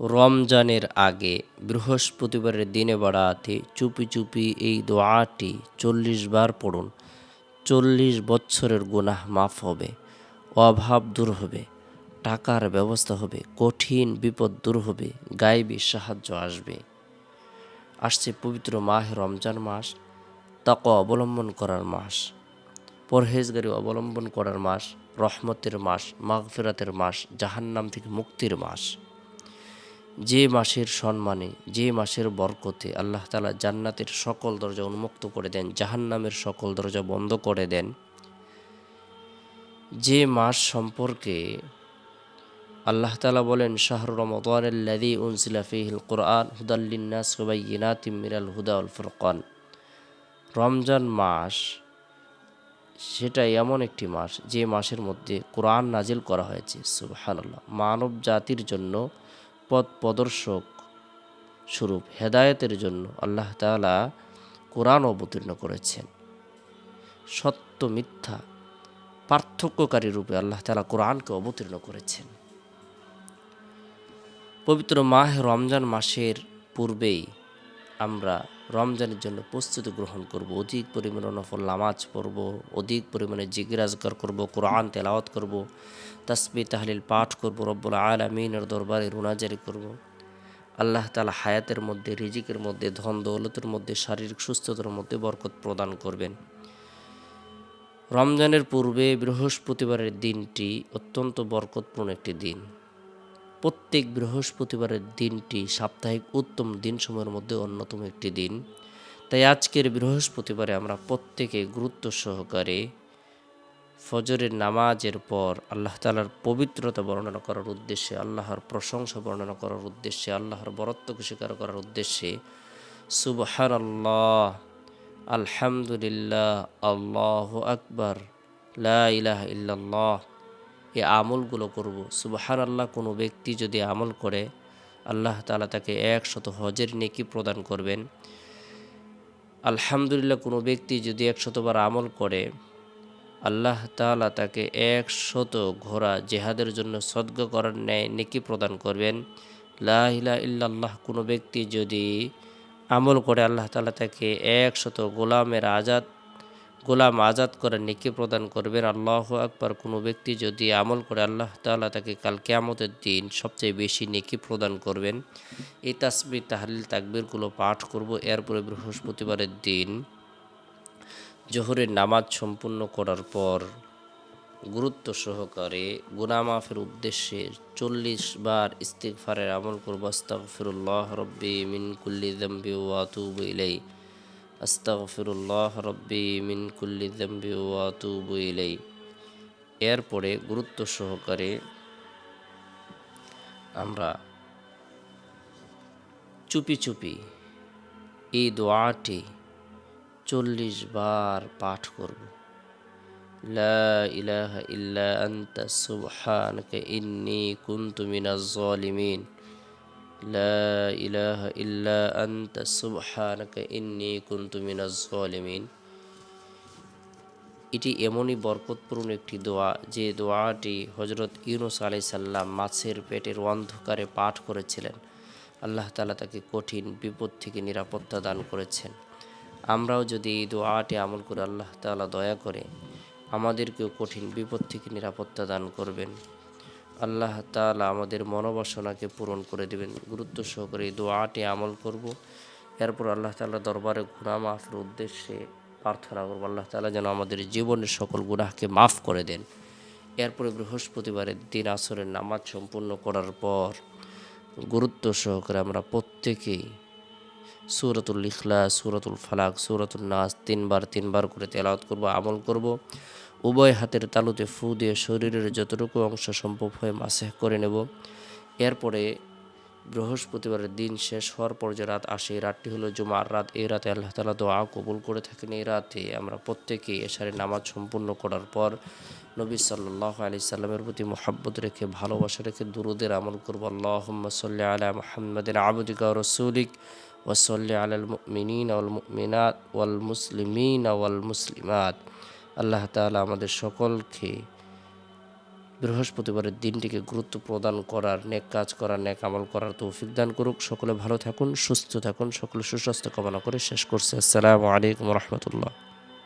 রমজানের আগে বৃহস্পতিবারের দিনে বাড়াতে চুপি চুপি এই দোয়াটি চল্লিশ বার পড়ুন। চল্লিশ বছরের গুনাহ মাফ হবে, অভাব দূর হবে, টাকার ব্যবস্থা হবে, কঠিন বিপদ দূর হবে, গায়েবী সাহায্য আসবে। আসছে পবিত্র মাহ রমজান মাস তাক অবলম্বন করার মাস, পরহেজগারি অবলম্বন করার মাস, রহমতের মাস, মাগফিরাতের মাস, জাহান্নাম থেকে মুক্তির মাস। যে মাসের সম্মানে, যে মাসের বরকতে আল্লাহ তালা জান্নাতের সকল দরজা উন্মুক্ত করে দেন, জাহান্নামের সকল দরজা বন্ধ করে দেন। যে মাস সম্পর্কে আল্লাহ তালা বলেন, শাহরু রমদানি উনসিলা ফিহিল কোরআন হুদাল্লিনাস সুবাইনাতিম মিরাল হুদা উল ফুরকান। রমজান মাস সেটা এমন একটি মাস যে মাসের মধ্যে কোরআন নাজিল করা হয়েছে, সুবহানাল্লাহ। মানব জাতির জন্য পথ প্রদর্শক স্বরূপ হেদায়েতের জন্য আল্লাহ তালা কোরআন অবতীর্ণ করেছেন। সত্য, মিথ্যা, পার্থক্যকারী রূপে আল্লাহ তালা কোরআনকে অবতীর্ণ করেছেন। পবিত্র মাহ রমজান মাসের পূর্বেই আমরা রমজানের জন্য প্রস্তুতি গ্রহণ করব, অধিক পরিমাণে নফল নামাজ পড়ব, অধিক পরিমাণে জিজ্ঞাসগার করব, কোরআন তেলাওয়াত করব তসবি তাহলিল পাঠ করব, রব্বুল আলমিনের দরবারে রুনাজারি করব। আল্লাহ তালা হায়াতের মধ্যে, রিজিকের মধ্যে, ধন দৌলতের মধ্যে, শারীরিক সুস্থতার মধ্যে বরকত প্রদান করবেন। রমজানের পূর্বে বৃহস্পতিবারের দিনটি অত্যন্ত বরকতপূর্ণ একটি দিন। প্রত্যেক বৃহস্পতিবারের দিনটি সাপ্তাহিক উত্তম দিনসমূহের মধ্যে অন্যতম একটি দিন। তাই আজকের বৃহস্পতিবারে আমরা প্রত্যেকে গুরুত্ব সহকারে ফজরের নামাজের পর আল্লাহ তালার পবিত্রতা বর্ণনা করার উদ্দেশ্যে, আল্লাহর প্রশংসা বর্ণনা করার উদ্দেশ্যে, আল্লাহর বরত্বকে স্বীকার করার উদ্দেশ্যে সুবহান আল্লাহ আলহামদুলিল্লাহ, আল্লাহ আকবর, লা ইলাহ এই আমলগুলো করব। সুবাহান আল্লাহ কোনো ব্যক্তি যদি আমল করে, আল্লাহ তালা তাকে একশত হজের নেকি প্রদান করবেন। আলহামদুলিল্লাহ, কোনো ব্যক্তি যদি একশতবার আমল করে, আল্লাহ তালা তাকে একশত ঘোড়া জেহাদের জন্য সদ্গ করার ন্যায় নেকি প্রদান করবেন। লাহিলা ইল্লাল্লাহ, কোনো ব্যক্তি যদি আমল করে, আল্লাহ তালা তাকে একশত গোলামের আজাদ গোলাম আজাদ করে নেকি প্রদান করবেন। আল্লাহ আকবার। কোনো ব্যক্তি যদি আমল করে, আল্লাহ তালা তাকে কাল কেয়ামতের দিন সবচেয়ে বেশি নেকি প্রদান করবেন। এই তাসবির তাহলিল, তাকবিরগুলো পাঠ করব। এরপরে বৃহস্পতিবারের দিন জোহরের নামাজ সম্পূর্ণ করার পর গুরুত্ব সহকারে গুনামাফের উদ্দেশ্যে চল্লিশ বার ইস্তিকফারের আমল করব। আস্তাগফিরুল্লাহ রব্বি মিন কুল্লি দম্বি ওয়াতুব ইলাই আস্তাগফিরুল্লাহ রব্বি মিন কুল্লি দম্বি ওয়াতুব ইলাই এরপরে গুরুত্ব সহকারে আমরা চুপি চুপি এই দোয়াটি চল্লিশ বার পাঠ করব। লা ইলাহা ইল্লা আন্তা, সুবহানাকা ইন্নী কুনতু মিনাজ জালিমিন লা ইলাহা ইল্লা আন্তা সুবহানাকা ইন্নী কুনতু মিনাজ জালিমিন এটি এমনই বরকতপূর্ণ একটি দোয়া, যে দোয়াটি হজরত ইউনুস আলাই সাল্লাম মাছের পেটের অন্ধকারে পাঠ করেছিলেন। আল্লাহ তালা তাকে কঠিন বিপদ থেকে নিরাপত্তা দান করেছেন। আমরাও যদি এই দোয়াটি আমল করে আল্লাহ তালা দয়া করে আমাদেরকেও কঠিন বিপদ থেকে নিরাপত্তা দান করবেন। আল্লাহ তালা আমাদের মনোবাসনাকে পূরণ করে দেবেন। গুরুত্ব সহকারে এই দোয়াটি আমল করব। এরপর আল্লাহ তালা দরবারে গুণা মাফের উদ্দেশ্যে প্রার্থনা করব। আল্লাহ তালা যেন আমাদের জীবনের সকল গুণাহকে মাফ করে দেন। এরপরে বৃহস্পতিবারের দিন আসরের নামাজ সম্পূর্ণ করার পর গুরুত্ব সহকারে আমরা প্রত্যেকেই সুরতুল ইখলা সুরতুল ফালাক সুরতুল নাস তিনবার তিনবার করে তেলাওয়াত করব, আমল করব। উভয় হাতের তালুতে ফু দিয়ে শরীরের যতটুকু অংশ সম্ভব হয়ে মাসে করে নেব। এরপরে বৃহস্পতিবারের দিন শেষ হওয়ার পর যে রাত আসে, এই রাতটি হলো জুমার রাত। এই রাতে আল্লাহ তালা দোয়া কবুল করে থাকেন। এই রাতে আমরা প্রত্যেকে এশারে নামাজ সম্পূর্ণ করার পর নবী সাল্লাহ আলি সাল্লামের প্রতি মোহাব্বত রেখে, ভালোবাসা রেখে দুরুদের আমল করব। আল্লাহ সাল্লাহ আলা মোহাম্মদিন আবদিকা রসুলিক ওসল্লি আলাল মিনীন মিনাত ওয়াল মুসলিমিন ওয়াল মুসলিমাত। আল্লাহ তালা আমাদের সকলকে বৃহস্পতিবারের দিনটিকে গুরুত্ব প্রদান করার, নেক কাজ করার, নেক আমল করার তৌফিক দান করুক। সকলে ভালো থাকুন, সুস্থ থাকুন, সকলে সুস্বাস্থ্য কামনা করে শেষ করছে। আসসালামু আলাইকুম রহমতুল্লাহ।